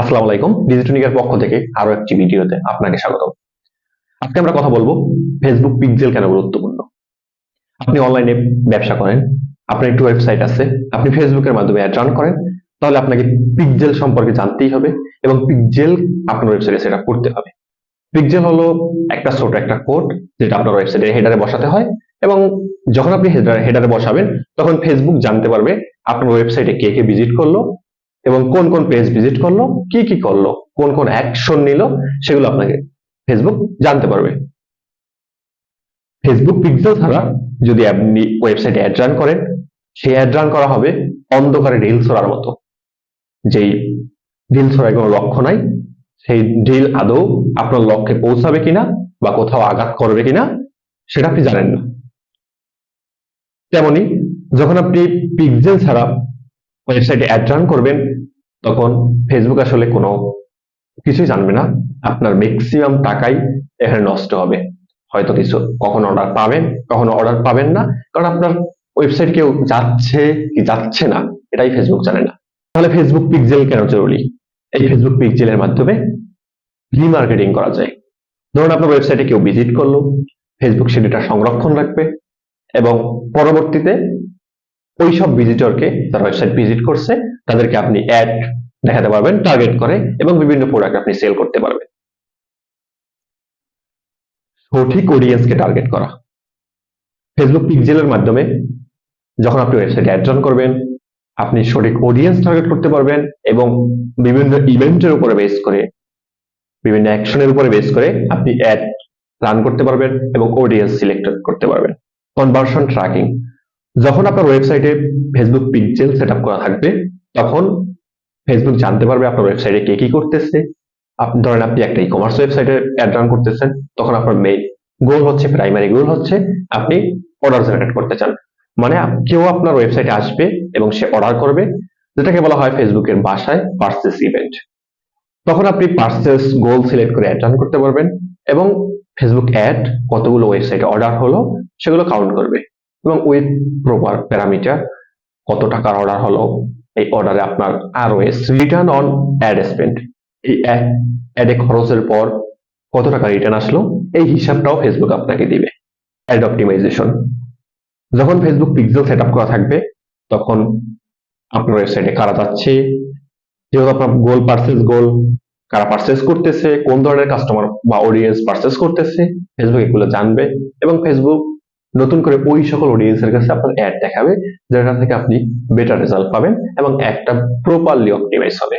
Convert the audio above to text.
আসসালামু আলাইকুম। ডিজিটনিকের পক্ষ থেকে আরও একটি ভিডিওতে আপনাকে স্বাগত আজকে আমরা কথা বলব ফেসবুক পিক্সেল কেন গুরুত্বপূর্ণ? আপনি অনলাইনে ব্যবসা করেন, আপনার একটু ওয়েবসাইট আছে, আপনি ফেসবুকের মাধ্যমে অ্যাড রান করেন, তাহলে আপনাকে পিক্সেল সম্পর্কে জানতেই হবে এবং পিক্সেল আপনার ওয়েবসাইটে সেট করতে হবে। পিক্সেল হলো একটা ছোট একটা কোড যেটা আপনার ওয়েবসাইটের হেডারে বসাতে হয় এবং যখন আপনি হেডারে বসাবেন, তখন ফেসবুক জানতে পারবে আপনার ওয়েবসাইটে কে কে ভিজিট করল এবং কোন কোন পেজ ভিজিট করল, কি কি করল, কোন কোন অ্যাকশন নিল, সেগুলো আপনাকে ফেসবুক জানতে পারবে। ফেসবুক পিক্সেল ছাড়া যদি আপনি ওয়েবসাইটে অ্যাড রান করেন, সেই অ্যাড রান করা হবে অন্ধকারে রিল ছড়ার মতো। যেই রিল ছড়ার কোনো লক্ষ্য নাই, সেই রিল আদৌ আপনার লক্ষ্যে পৌঁছাবে কিনা বা কোথাও আঘাত করবে কিনা, সেটা আপনি জানেন না। তেমনি যখন আপনি পিক্সেল ছাড়া ওয়েবসাইটে অ্যাড রান করবেন, তখন ফেসবুক আসলে কোনো কিছুই জানবে না। আপনার ম্যাক্সিমাম টাকাই এখানে নষ্ট হবে। হয়তো কিছু কখনো অর্ডার পাবেন, কখনো অর্ডার পাবেন না, কারণ আপনার ওয়েবসাইট কেউ যাচ্ছে কি যাচ্ছে না, এটাই ফেসবুক জানে না। তাহলে ফেসবুক পিক্সেল কেন জরুরি? এই ফেসবুক পিক্সেলের মাধ্যমে রিমার্কেটিং করা যায়। ধরুন আপনার ওয়েবসাইটে কেউ ভিজিট করল ফেসবুক সেটা সংরক্ষণ রাখবে, এবং পরবর্তীতে ওই সব ভিজিটরকে যারা ওয়েবসাইট ভিজিট করছে, তাদেরকে আপনি অ্যাড দেখাতে পারবেন টার্গেট করে এবং বিভিন্ন প্রোডাক্ট আপনি সেল করতে পারবেন। সঠিক অডিয়েন্সকে টার্গেট করা। ফেসবুক পিক্সেলের মাধ্যমে যখন আপনি ওয়েবসাইটে অ্যাড রান করবেন, আপনি সঠিক অডিয়েন্স টার্গেট করতে পারবেন এবং বিভিন্ন ইভেন্টের উপরে বেস করে, বিভিন্ন অ্যাকশনের উপরে বেস করে আপনি অ্যাড রান করতে পারবেন এবং অডিয়েন্স সিলেক্ট করতে পারবেন। কনভার্সন ট্র্যাকিং যখন আপনার ওয়েবসাইটে ফেসবুক পিক্সেল সেট করা থাকবে, তখন ফেসবুক জানতে পারবে আপনার ওয়েবসাইটে কে কি করতেছে। আপনি ধরেন আপনি একটা ই কমার্স ওয়েবসাইটে অ্যাড রান করতেছেন, তখন আপনার মেইন গোল হচ্ছে প্রাইমারি গোল হচ্ছে আপনি অর্ডার জেনারেট করতে চান। মানে কেউ আপনার ওয়েবসাইটে আসবে এবং সে অর্ডার করবে, যেটাকে বলা হয় ফেসবুকের ভাষায় পার্সেস ইভেন্ট তখন আপনি পার্সেস গোল সিলেক্ট করে অ্যাড রান করতে পারবেন এবং ফেসবুক অ্যাড কতগুলো ওয়েবসাইটে অর্ডার হলো, সেগুলো কাউন্ট করবে। এবং উইথ প্রপার প্যারামিটার কত টাকার অর্ডার হলো, এই অর্ডারে আপনার ROAS return on ad spend এই অ্যাডে খরচের পর কত টাকা রিটার্ন আসলো, এই হিসাবটাও ফেসবুক আপনাকে দিবে অ্যাড অপটিমাইজেশন যখন ফেসবুক পিক্সেল সেট আপ করা থাকবে, তখন আপনার ওয়েবসাইটে কারা যাচ্ছে, যেহেতু আপনার গোল পার্সেস গোল কারা পার্সেস করতেছে, কোন ধরনের কাস্টমার বা অডিয়েন্স পার্সেস করতেছে ফেসবুক এগুলো জানবে এবং ফেসবুক নতুন করে ওই সকল অডিয়েন্সের কাছে আপনার অ্যাড দেখাবে, যেখান থেকে আপনি বেটার রেজাল্ট পাবেন এবং একটা প্রপারলি অপটিমাইজ হবে।